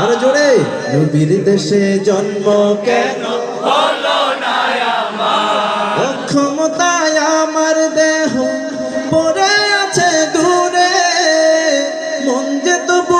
আর জোরে, নবীর দেশে জন্ম কেন? হলো না আমার অক্ষমতায় আমার দেহ পড়ে আছে দূরে, মন যে তবু